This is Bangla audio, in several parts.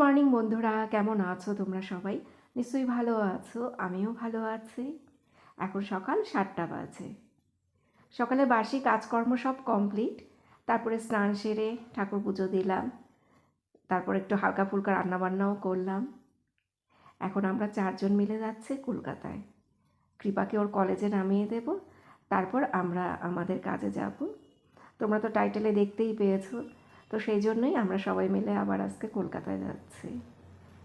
মর্নিং বন্ধুরা, কেমন আছো তোমরা সবাই? নিশ্চয়ই ভালো আছো, আমিও ভালো আছি। এখন সকাল সাতটা বাজে। সকালে বার্ষিক কাজকর্ম সব কমপ্লিট, তারপরে স্নান সেরে ঠাকুর পুজো দিলাম, তারপর একটু হালকা ফুলকা রান্নাবান্নাও করলাম। এখন আমরা চারজন মিলে যাচ্ছি কলকাতায়। কৃপাকে ওর কলেজে নামিয়ে দেব, তারপর আমরা আমাদের কাজে যাব। তোমরা তো টাইটেলে দেখতেই পেয়েছ তো সেই জন্যই আমরা সবাই মিলে আবার আজকে কলকাতায় যাচ্ছি।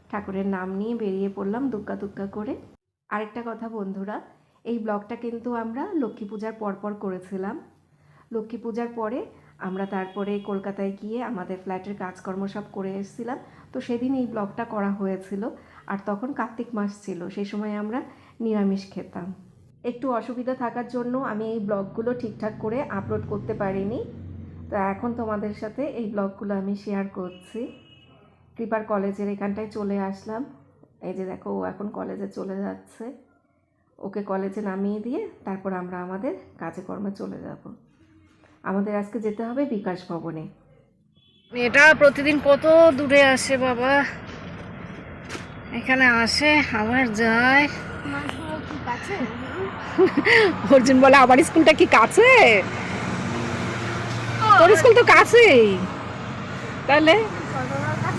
ঠাকুরের নাম নিয়ে বেরিয়ে পড়লাম দুগ্গা দুগ্গা করে। আরেকটা কথা বন্ধুরা, এই ব্লগটা কিন্তু আমরা লক্ষ্মী পূজার পরপর করেছিলাম। লক্ষ্মী পূজার পরে আমরা তারপরে কলকাতায় গিয়ে আমাদের ফ্ল্যাটের কাজকর্ম সব করে এসেছিলাম। তো সেদিন এই ব্লগটা করা হয়েছিল। আর তখন কার্তিক মাস ছিল, সেই সময় আমরা নিরামিষ খেতাম। একটু অসুবিধা থাকার জন্য আমি এই ব্লগগুলো ঠিকঠাক করে আপলোড করতে পারিনি। তো এখন তোমাদের সাথে এই ব্লগগুলো আমি শেয়ার করছি। কৃপার কলেজের এখানটায় চলে আসলাম। এই যে দেখো ও এখন কলেজে চলে যাচ্ছে। ওকে কলেজে নামিয়ে দিয়ে তারপর আমরা আমাদের কাজে কর্মে চলে যাব। আমাদের আজকে যেতে হবে বিকাশ ভবনে। এটা প্রতিদিন কত দূরে আসে বাবা? এখানে আসে আবার যায়। অর্জুন বলে আমার স্কুলটা কি কাছে? তোর স্কুল তো কাছেই। তাহলে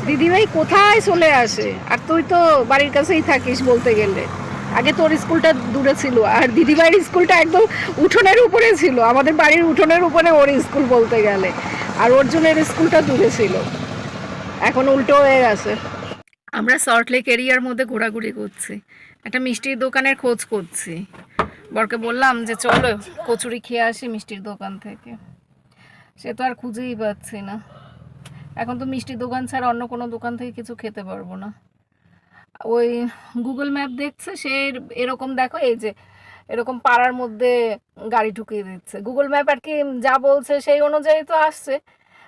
দিদিভাই কোথায় চলে আসে? আর তুই তো বাড়ির কাছেই থাকিস বলতে গেলে। আগে তোর স্কুলটা দূরে ছিল, আর দিদিভাইয়ের স্কুলটা একদম উঠোনের উপরে ছিল। আমাদের বাড়ির উঠোনের উপরে ওর স্কুল বলতে গেলে। আর অর্জুনের স্কুলটা দূরে ছিল। এখন উল্টো হয়ে গেছে। আমরা সল্টলেক এরিয়ার মধ্যে ঘোরাঘুরি করছি। একটা মিষ্টির দোকানের খোঁজ করছি। বরকে বললাম যে, চলো কচুরি খেয়ে আসি মিষ্টির দোকান থেকে। সে তো আর খুঁজেই পাচ্ছি না। এখন তো মিষ্টির দোকান ছাড়া অন্য কোনো দোকান থেকে কিছু খেতে পারব না। ওই গুগল ম্যাপ দেখছে, সে এরকম দেখো, এই যে এরকম পাড়ার মধ্যে গাড়ি ঢুকিয়ে দিচ্ছে। গুগল ম্যাপ আর কি যা বলছে সেই অনুযায়ী তো আসছে।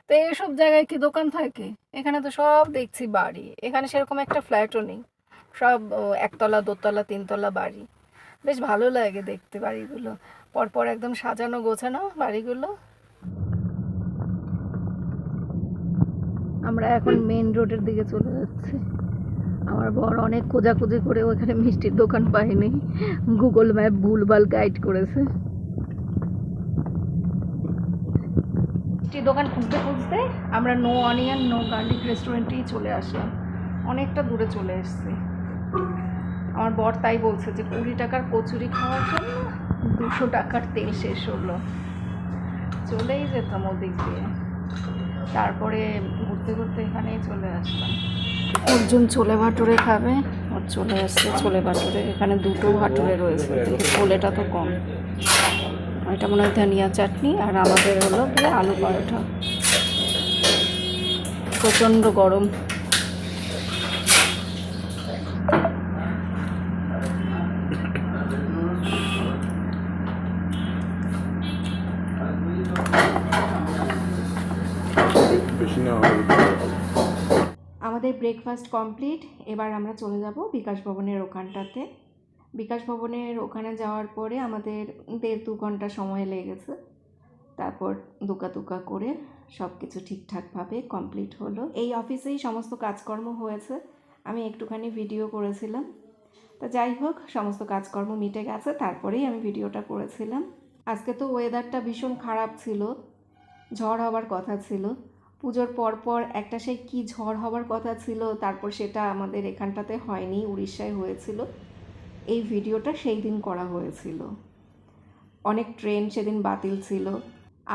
তো এইসব জায়গায় কি দোকান থাকে? এখানে তো সব দেখছি বাড়ি। এখানে সেরকম একটা ফ্ল্যাটও নেই। সব একতলা, দোতলা, তিনতলা বাড়ি। বেশ ভালো লাগে দেখতে বাড়িগুলো। পরপর একদম সাজানো গোছানো বাড়িগুলো। আমরা এখন মেন রোডের দিকে চলে যাচ্ছি। আমার বর অনেক খোঁজাখুঁজি করে ওখানে মিষ্টির দোকান পাইনি গুগল ম্যাপ ভুলভাল গাইড করেছে। মিষ্টির দোকান খুঁজতে খুঁজতে আমরা নো অনিয়ন নো গার্লিক রেস্টুরেন্টেই চলে আসলাম। অনেকটা দূরে চলে এসেছি। আমার বর তাই বলছে যে কুড়ি টাকার কচুরি খাওয়ার জন্য দুশো টাকার তেল শেষ হলো। চলেই যেতাম ওদিক দিয়ে। তারপরে ঘুরতে ঘুরতে এখানেই চলে আসলাম। অর্জুন ছোলে ভাটুরে খাবে ওর চলে আসছে ছোলে ভাটুরে। এখানে দুটো ভাটুরে রয়েছে, ছোলেটা তো কম। এটা মনে হয় ধনিয়া চাটনি, আর আমাদের হলো গিয়ে আলু পরোটা। প্রচণ্ড গরম বেশি না হবে আমাদের ব্রেকফাস্ট কমপ্লিট এবার আমরা চলে যাব বিকাশ ভবনের ওখানটাতে। বিকাশ ভবনের ওখানে যাওয়ার পরে আমাদের দেড় দু ঘণ্টা সময় লেগেছে তারপর দুকা দুকা করে সব কিছু ঠিকঠাকভাবে কমপ্লিট হলো। এই অফিসেই সমস্ত কাজকর্ম হয়েছে। আমি একটুখানি ভিডিও করেছিলাম। তা যাই হোক, সমস্ত কাজকর্ম মিটে গেছে, তারপরেই আমি ভিডিওটা করেছিলাম। আজকে তো ওয়েদারটা ভীষণ খারাপ ছিল। ঝড় হওয়ার কথা ছিল। পুজোর পরপর একটা সেই কি ঝড় হওয়ার কথা ছিল, তারপর সেটা আমাদের এখানটাতে হয়নি, উড়িষ্যায় হয়েছিল। এই ভিডিওটা সেই দিন করা হয়েছিল। অনেক ট্রেন সেদিন বাতিল ছিল।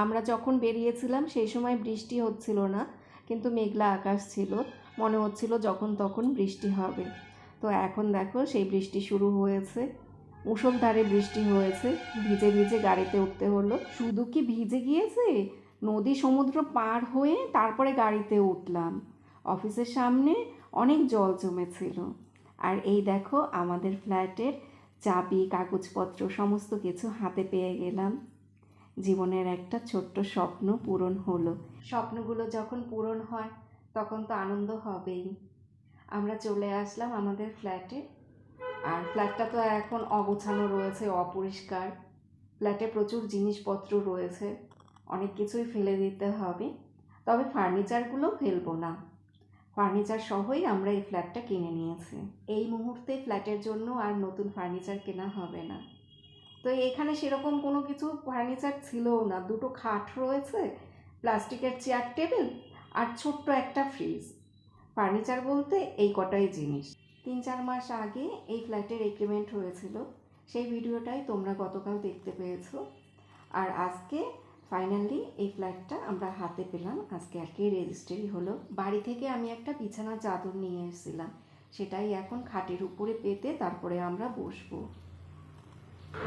আমরা যখন বেরিয়েছিলাম সেই সময় বৃষ্টি হচ্ছিল না, কিন্তু মেঘলা আকাশ ছিল। মনে হচ্ছিল যখন তখন বৃষ্টি হবে। তো এখন দেখো সেই বৃষ্টি শুরু হয়েছে। মুষলধারে বৃষ্টি হয়েছে। ভিজে ভিজে গাড়িতে উঠতে হলো। শুধু কি ভিজে গিয়েছে? নদী সমুদ্র পার হয়ে তারপরে গাড়িতে উঠলাম। অফিসের সামনে অনেক জল জমেছিল। আর এই দেখো, আমাদের ফ্ল্যাটের চাবি, কাগজপত্র, সমস্ত কিছু হাতে পেয়ে গেলাম। জীবনের একটা ছোট্ট স্বপ্ন পূরণ হলো। স্বপ্নগুলো যখন পূরণ হয়, তখন তো আনন্দ হবেই। আমরা চলে আসলাম আমাদের ফ্ল্যাটে। আর ফ্ল্যাটটা তো এখন অগোছানো রয়েছে, অপরিষ্কার। ফ্ল্যাটে প্রচুর জিনিসপত্র রয়েছে। অনেক কিছুই ফেলে দিতে হবে। তবে ফার্নিচারগুলো ফেলব না। ফার্নিচার সহই আমরা এই ফ্ল্যাটটা কিনে নিয়েছি। এই মুহূর্তে ফ্ল্যাটের জন্য আর নতুন ফার্নিচার কেনা হবে না। তো এখানে সেরকম কোনো কিছু ফার্নিচার ছিলও না। দুটো খাট রয়েছে, প্লাস্টিকের চেয়ার টেবিল আর ছোট্ট একটা ফ্রিজ। ফার্নিচার বলতে এই কটাই জিনিস। তিন চার মাস আগে এই ফ্ল্যাটের এগ্রিমেন্ট হয়েছিল। সেই ভিডিওটাই তোমরা গতকাল দেখতে পেয়েছ। আর আজকে ফাইনালি এই ফ্ল্যাটটা আমরা হাতে পেলাম। আজকে আর কি রেজিস্ট্রি হলো। বাড়ি থেকে আমি একটা বিছানা চাদর নিয়ে এসেছিলাম। সেটাই এখন খাটের উপরে পেতে তারপরে আমরা বসবো।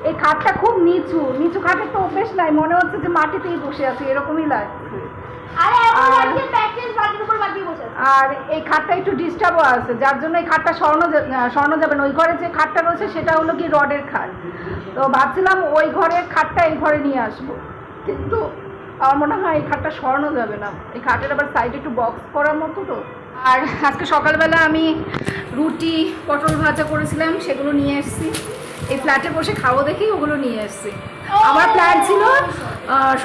এই খাটটা খুব নিচু। নিচু খাটের তো অভ্যেস নাই। মনে হচ্ছে যে মাটিতেই বসে আছে। এরকমই লাগছে। আরে এই খাটটা একটু ডিস্টার্বও আছে। যার জন্য এই খাটটা সরানো সরানো যাবে না। ওই ঘরে যে খাটটা রয়েছে সেটা হলো কি রডের খাট। তো ভাবছিলাম ওই ঘরের খাটটা এই ঘরে নিয়ে আসব। কিন্তু আমার মনে হয় এই খাটটা সরানো যাবে না। এই খাটের আবার সাইডে একটু বক্স করার মতো তো। আর আজকে সকালবেলা আমি রুটি, পটল ভাজা করেছিলাম, সেগুলো নিয়ে এসেছি। এই ফ্ল্যাটে বসে খাব দেখেই ওগুলো নিয়ে এসেছি। আমার প্ল্যান ছিল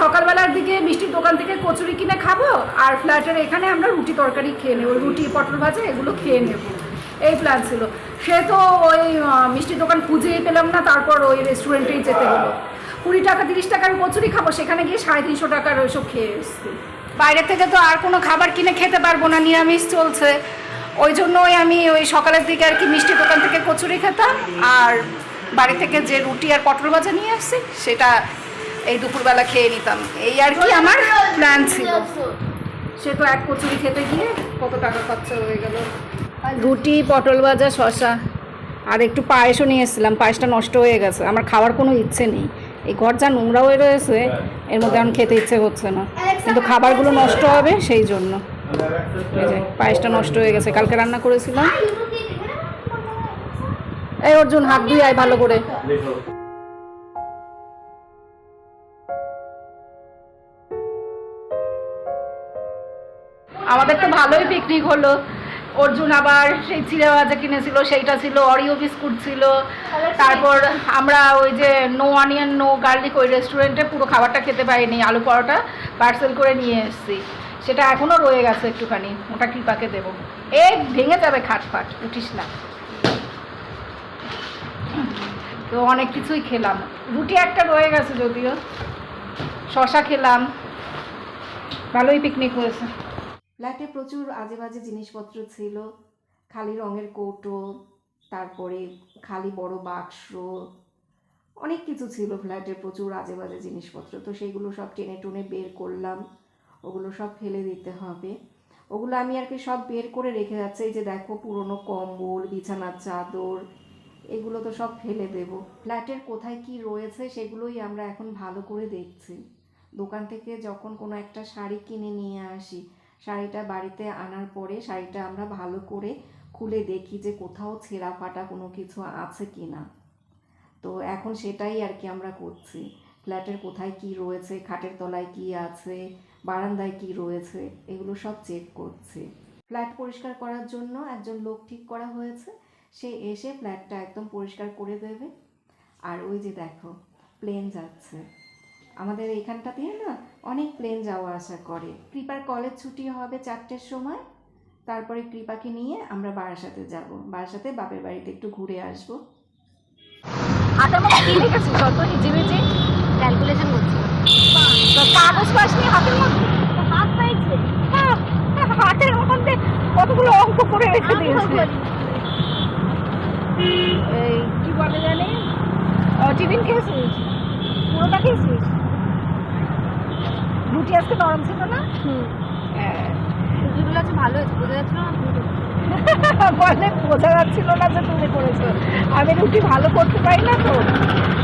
সকালবেলার দিকে মিষ্টির দোকান থেকে কচুরি কিনে খাব, আর ফ্ল্যাটের এখানে আমরা রুটি তরকারি খেয়ে নেব, রুটি, পটল ভাজা, এগুলো খেয়ে নেব। এই প্ল্যান ছিল। সে তো ওই মিষ্টির দোকান খুঁজেই পেলাম না, তারপর ওই রেস্টুরেন্টেই যেতে হলো। কুড়ি টাকা তিরিশ টাকার কচুরি খাব সেখানে গিয়ে সাড়ে তিনশো টাকার ওইসব খেয়ে এসছি। বাইরে থেকে তো আর কোনো খাবার কিনে খেতে পারব না নিরামিষ চলছে। ওই জন্যই আমি ওই সকালের দিকে আর কি মিষ্টি দোকান থেকে কচুরি খেতাম আর বাড়ি থেকে যে রুটি আর পটল ভাজা নিয়ে আসছি সেটা এই দুপুরবেলা খেয়ে নিতাম। এই আর কি আমার প্ল্যান ছিল। সে তো এক কচুরি খেতে গিয়ে কত টাকা খরচা হয়ে গেল। রুটি পটল ভাজা শশা আর একটু পায়েসও নিয়ে এসেছিলাম পায়েসটা নষ্ট হয়ে গেছে আমার খাওয়ার কোনো ইচ্ছে নেই। এই ঘর যা নোংরা হয়ে। রয়েছে এর মধ্যে আমার খেতে ইচ্ছে হচ্ছে না। কিন্তু খাবারগুলো নষ্ট হবে সেই জন্য। এই যে পায়েসটা নষ্ট হয়ে গেছে। কালকে রান্না করেছিলাম। এই অর্জুন হাত ধুই আয় ভালো করে। আমাদের তো ভালোই পিকনিক হলো। অর্জুন আবার সেই চিড়ে ভাজা কিনেছিল সেইটা ছিল অরিও বিস্কুট ছিল। তারপর আমরা ওই যে নো অনিয়ন নো গার্লিক ওই রেস্টুরেন্টে পুরো খাবারটা খেতে পাইনি আলু পরোটা পার্সেল করে নিয়ে এসেছি। সেটা এখনও রয়ে গেছে একটুখানি ওটা কৃপাকে দেবো? এ ভেঙে যাবে খাট ফাট উঠিস না। তো অনেক কিছুই খেলাম। রুটি একটা রয়ে গেছে যদিও। শশা খেলাম। ভালোই পিকনিক হয়েছে। ফ্ল্যাটে প্রচুর আজে বাজে জিনিসপত্র ছিল। খালি রঙের কৌটো, তারপরে খালি বড় বাক্স, অনেক কিছু ছিল ফ্ল্যাটে প্রচুর আজে বাজে জিনিসপত্র। তো সেগুলো সব টেনে টুনে বের করলাম। ওগুলো সব ফেলে দিতে হবে। ওগুলো আমি আর কি সব বের করে রেখে যাচ্ছে। এই যে দেখো পুরনো কম্বল, বিছানার চাদর, এগুলো তো সব ফেলে দেব। ফ্ল্যাটের কোথায় কি রয়েছে সেগুলোই আমরা এখন ভালো করে দেখছি। দোকান থেকে যখন কোনো একটা শাড়ি কিনে নিয়ে আসি শাড়িটা বাড়িতে আনার পরে শাড়িটা আমরা ভালো করে খুলে দেখি যে কোথাও ছেঁড়া ফাটা কোনো কিছু আছে কি না। তো এখন সেটাই আর কি আমরা করছি। ফ্ল্যাটের কোথায় কি রয়েছে, খাটের তলায় কি আছে, বারান্দায় কি রয়েছে, এগুলো সব চেক করছি। ফ্ল্যাট পরিষ্কার করার জন্য একজন লোক ঠিক করা হয়েছে। সে এসে ফ্ল্যাটটা একদম পরিষ্কার করে দেবে। আর ওই যে দেখো প্লেন যাচ্ছে। আমাদের এইখানটা দিয়ে না অনেক প্লেন যাওয়া আসা করে। কৃপার কলেজ ছুটি হবে চারটের সময়। তারপরে কৃপাকে নিয়ে আমরা বারাসাতে যাব। বারাসাতে বাপের বাড়িতে একটু ঘুরে আসব। হাতের মধ্যে কি লিখেছিস অত হিজিবিজি ক্যালকুলেশন করছি। তো কাগজ পাসনি হাতের মধ্যে হাত পাইছে। হ্যাঁ, হাতের মধ্যে কতগুলো অঙ্ক করে রেখে দিয়েছে। এই কি বলে জানি? টিফিন খেয়েছিস? পুরোটা খেয়েছিস? রুটি আজকে নরম ছিল না। হ্যাঁ। সুজিগুলো আছে ভালো হয়েছে বোঝা যাচ্ছে না? বলে বোঝা যাচ্ছিল না যে তুমি করেছ। আমি রুটি ভালো করতে পারি না তো।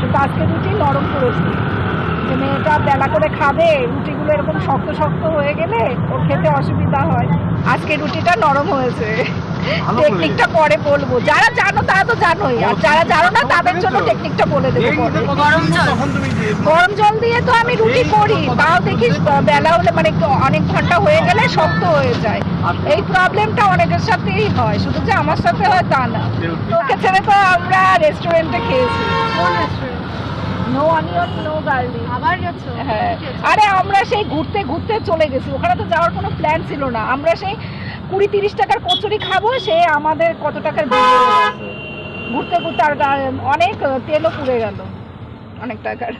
কিন্তু আজকে রুটি নরম করেছি। যে মেয়েটা বেলা করে খাবে রুটিগুলো এরকম শক্ত শক্ত হয়ে গেলে ওর খেতে অসুবিধা হয়। আজকে রুটিটা নরম হয়েছে। টেকনিকটা পরে বলব। যারা জানো তারা তো জানোই। আর যারা জানো না তাদের জন্য টেকনিকটা বলে দেবো গরম জল। গরম জল দিয়ে তো আমি রুটি করি। তাও দেখি বেলা হলে মানে অনেক ঘণ্টা হয়ে গেলে শক্ত হয়ে যায়। এই প্রবলেমটা অনেকের সাথেই হয়। শুধু যে আমার সাথে হয় তা না। তোকে ছেড়ে তো আমরা রেস্টুরেন্টে খেয়েছি। নো অনিয়ন নো গার্লিক আবার যাচ্ছ হ্যাঁ। আরে আমরা সেই ঘুরতে ঘুরতে চলে গেছি। ওখানে তো যাওয়ার কোনো প্ল্যান ছিল না। আমরা সেই কুড়ি তিরিশ টাকার কচুরি খাব সে আমাদের কত টাকার ঘুরতে ঘুরতে আর অনেক তেলও পুড়ে গেল। অনেক টাকার।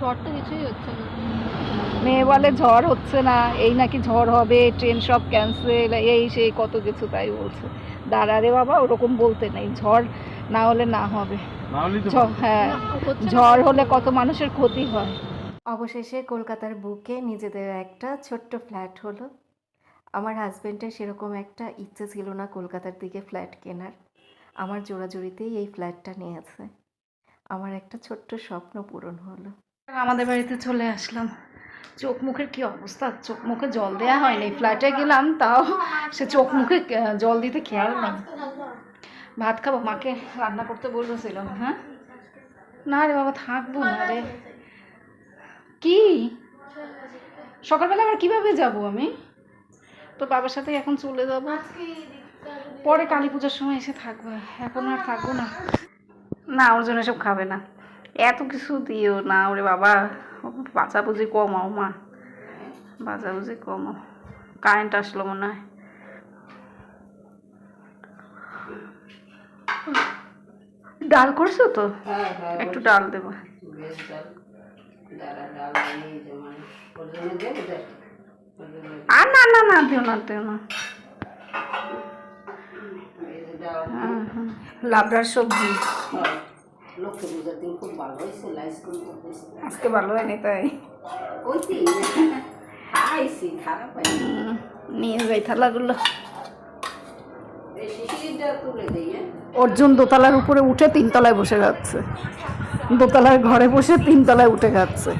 ঝড় তো কিছুই হচ্ছে না। মেয়ে বলে ঝড় হচ্ছে না এই নাকি ঝড় হবে ট্রেন সব ক্যান্সেল এই সেই কত কিছু তাই বলছে। দাঁড়া রে বাবা ওরকম বলতে নেই ঝড় না হলে না হবে। হ্যাঁ ঝড় হলে কত মানুষের ক্ষতি হয়। অবশেষে কলকাতার বুকে নিজেদের একটা ছোট্ট ফ্ল্যাট হলো। আমার হাজব্যান্ডের সেরকম একটা ইচ্ছে ছিল না কলকাতার দিকে ফ্ল্যাট কেনার। আমার জোড়াজুড়িতেই এই ফ্ল্যাটটা নিয়েছে। আমার একটা ছোট্ট স্বপ্ন পূরণ হলো। আমাদের বাড়িতে চলে আসলাম। চোখ মুখের কি অবস্থা? চোখ মুখে জল দেওয়া হয়নি। ফ্ল্যাটে গেলাম, তাও সে চোখ মুখে জল দিতে খেয়াল নেই। ভাত খাব? মাকে রান্না করতে বলেছিলাম হ্যাঁ? না রে বাবা, থাকব না রে। কি? সকালবেলা আবার কীভাবে যাব আমি? তো বাবার সাথে এখন চলে যাব। পরে কালী পূজার সময় এসে থাকব। এখন আর থাকব না। না, ওর জন্য এসব খাবে না। এত কিছু দিও না ওরে বাবা। বাঁচাবুঝি কমাও মা। বাঁচাবুঝি কমাও। কারেন্ট আসলো মনে হয়। ডাল করছ তো? একটু ডাল দেবো। আর না না না দিও না দিও না। হ্যাঁ, হ্যাঁ। লাবড়ার সবজি। লক্ষ্মী পূজার দিন খুব ভালো হয়েছে লাইস করতে আজকে ভালো হয়নি তাই। ওইটি খাইছি খারাপ হয়নি নিয়ে যাই থালাগুলো। হ্যাঁ? অর্জুন দোতলার উপরে উঠে তিনতলায় বসে যাচ্ছে দোতলার ঘরে বসে তিনতলায় উঠে যাচ্ছে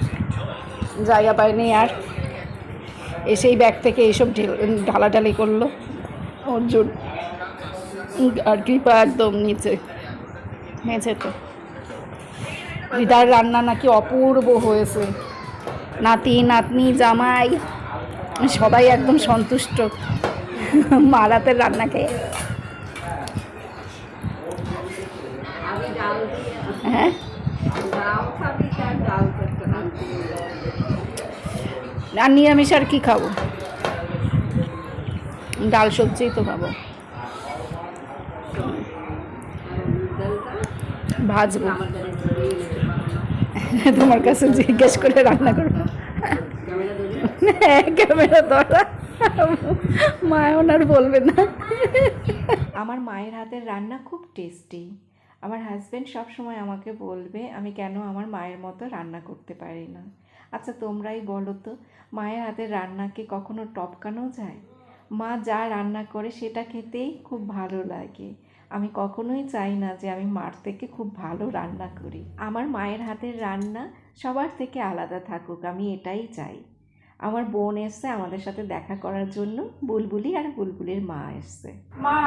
জায়গা পায়নি আর। এসেই ব্যাগ থেকে এইসব ঢেল- ঢালাঢালি করল অর্জুন। আর কৃপা একদম নিচে মেঝেতে। দিদার রান্না নাকি অপূর্ব হয়েছে। নাতি, নাতনি, জামাই, সবাই একদম সন্তুষ্ট। মারাতের রান্না খেয়ে। হ্যাঁ? আর নিরামিষ আর কি খাব? ডাল সবজিই তো খাব। ভাজবো। তোমার কাছে জিজ্ঞেস করে রান্না করব। হ্যাঁ, ক্যামেরা মায় ওনার বলবে না। আমার মায়ের হাতের রান্না খুব টেস্টি আমার হাজব্যান্ড সবসময় আমাকে বলবে আমি কেন আমার মায়ের মতো রান্না করতে পারি না? আচ্ছা তোমরাই বলো তো মায়ের হাতের রান্নাকে কখনো টপকানো যায়? মা যা রান্না করে সেটা খেতেই খুব ভালো লাগে। আমি কখনোই চাই না যে আমি মার থেকে খুব ভালো রান্না করি। আমার মায়ের হাতের রান্না সবার থেকে আলাদা থাকুক আমি এটাই চাই। আমার বোন এসছে আমাদের সাথে দেখা করার জন্য বুলবুলি আর বুলবুলির মা এসছে।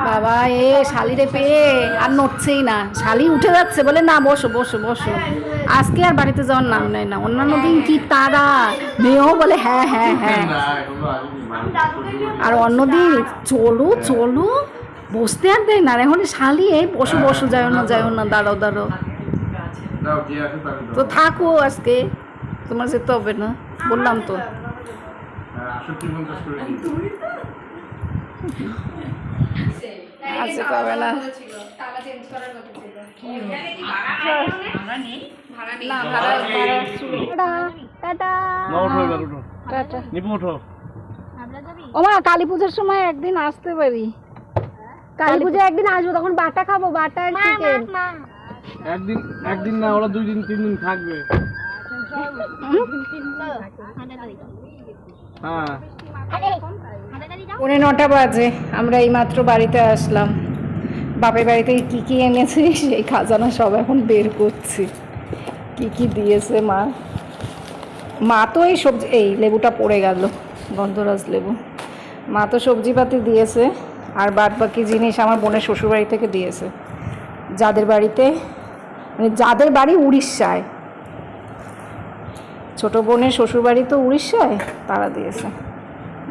বাবা এ শালিরে পেয়ে আর নড়ছেই না। শালি উঠে যাচ্ছে বলে না বসো বসো বসো। আজকে আর বাড়িতে যাওয়ার নাম নেয় না। অন্যান্য দিন কি তারা মেয়েও বলে হ্যাঁ হ্যাঁ হ্যাঁ। আর অন্যদিন চলো চলো। বসতে আর দেয় না এখন শালি এই বসো বসো যাও না যাও না দাঁড়াও দাঁড়াও। তো থাকো আজকে তোমার যেতে হবে না বললাম তো। হ্যাঁ, না। কালী পুজোর সময় একদিন আসতে পারি। কালী পুজো। একদিন আসব তখন বাটা খাব বাটা আর চিকেন একদিন একদিন না ওরা দুই দিন তিন দিন থাকবে। হ্যাঁ। পৌনে নটা বাজে আমরা এইমাত্র বাড়িতে আসলাম। বাপের বাড়ি থেকে কী কী এনেছে সেই খাজানা সব এখন বের করছি। কি কি দিয়েছে মা? মা তো এই সবজি এই লেবুটা পড়ে গেল গন্ধরাজ লেবু। মা তো সবজিপাতি দিয়েছে। আর বাদ বাকি জিনিস আমার বোনের শ্বশুরবাড়ি থেকে দিয়েছে। যাদের বাড়িতে মানে যাদের বাড়ি উড়িষ্যায়। ছোট বোনের শ্বশুরবাড়ি তো উড়িষ্যায়, তারা দিয়েছে।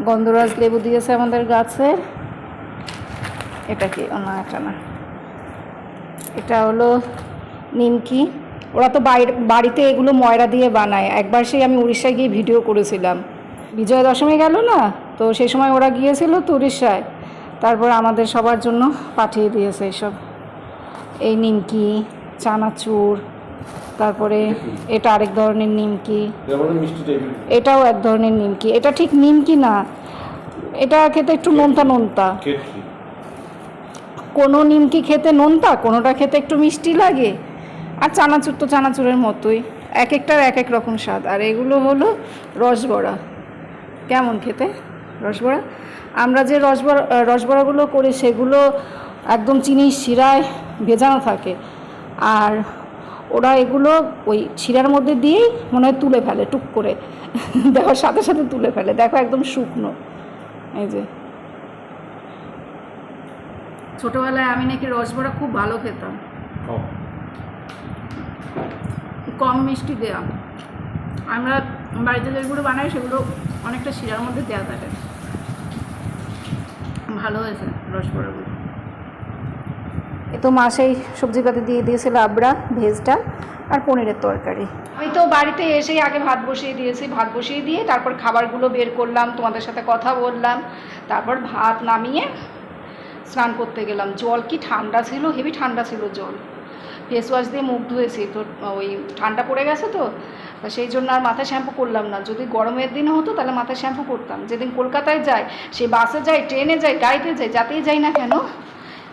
গন্ধরাজ লেবু দিয়েছে আমাদের গাছে। এটা কি? না, এটা না। এটা হলো নিমকি। ওরা তো বাড়িতে এগুলো ময়রা দিয়ে বানায়। একবার সেই আমি উড়িষ্যায় গিয়ে ভিডিও করেছিলাম। বিজয়া দশমী গেল না? তো সেই সময় ওরা গিয়েছিল তো উড়িষ্যায়। তারপর আমাদের সবার জন্য পাঠিয়ে দিয়েছে এসব এই নিমকি চানাচুর তারপরে এটা আরেক ধরনের নিমকি। এটাও এক ধরনের নিমকি। এটা ঠিক নিমকি না। এটা খেতে একটু নোনতা নোনতা। কোনো নিমকি খেতে নোনতা কোনোটা খেতে একটু মিষ্টি লাগে। আর চানাচুর তো চানাচুরের মতোই। এক একটার এক এক রকম স্বাদ। আর এগুলো হলো রসবড়া। কেমন খেতে? রসবড়া? আমরা যে রসবড়া রসবড়াগুলো করি সেগুলো একদম চিনি শিরায় ভেজানো থাকে। আর ওরা এগুলো ওই শিরার মধ্যে দিয়েই মনে হয় তুলে ফেলে টুক করে। দেওয়ার সাথে সাথে তুলে ফেলে। দেখো একদম শুকনো। এই যে। ছোটবেলায় আমি নাকি রসবড়া খুব ভালো খেতাম। কম মিষ্টি দেওয়া আমরা বাড়িতে যেগুলো বানাই সেগুলো অনেকটা শিরার মধ্যে দেওয়া থাকে। ভালো হয়েছে রসবড়াগুলো এ তো মা সেই সবজিপাতি দিয়ে দিয়েছিল আবড়া ভেজ ডাল আর পনিরের তরকারি। আমি তো বাড়িতে এসেই আগে ভাত বসিয়ে দিয়েছি ভাত বসিয়ে দিয়ে তারপর খাবারগুলো বের করলাম তোমাদের সাথে কথা বললাম তারপর ভাত নামিয়ে স্নান করতে গেলাম। জল কি ঠান্ডা ছিল হেভি ঠান্ডা ছিল জল। ফেস ওয়াশ দিয়ে মুখ ধুয়েছি তো, ওই ঠান্ডা পড়ে গেছে তো সেই জন্য আর মাথায় শ্যাম্পু করলাম না। যদি গরমের দিন হতো, তাহলে মাথায় শ্যাম্পু করতাম। যেদিন কলকাতায় যাই, সে বাসে যাই, ট্রেনে যাই, গাড়িতে যাই, যাতেই যাই না কেন,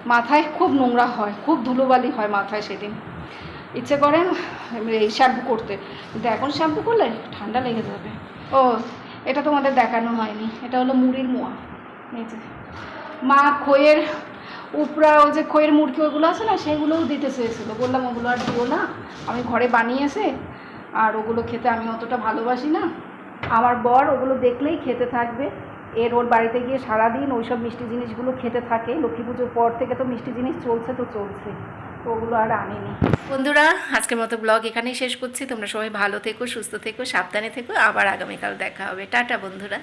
মাথায় খুব নোংরা হয়, খুব ধুলোবালি হয় মাথায় সেদিন। ইচ্ছে করে এই শ্যাম্পু করতে। কিন্তু এখন শ্যাম্পু করলে ঠান্ডা লেগে যাবে। ও, এটা তোমাদের দেখানো হয়নি। এটা হলো মুড়ির মোয়া। যে। মা খইয়ের উপরা ওই যে খইয়ের মুড়কি ওগুলো আছে না, সেগুলোও দিতে চেয়েছিল। বললাম, ওগুলো আর দিও না। আমি ঘরে বানিয়েছে, আর ওগুলো খেতে আমি অতটা ভালোবাসি না। আমার বর ওগুলো দেখলেই খেতে থাকবে। এর ওর বাড়িতে গিয়ে সারাদিন ওইসব মিষ্টি জিনিসগুলো খেতে থাকে। লক্ষ্মী পুজোর পর থেকে তো মিষ্টি জিনিস চলছে তো চলছে। তো ওগুলো আর আনিনি। বন্ধুরা, আজকের মতো ব্লগ এখানেই শেষ করছি। তোমরা সবাই ভালো থেকো, সুস্থ থেকো, সাবধানে থেকো। আবার আগামীকাল দেখা হবে। টাটা, বন্ধুরা।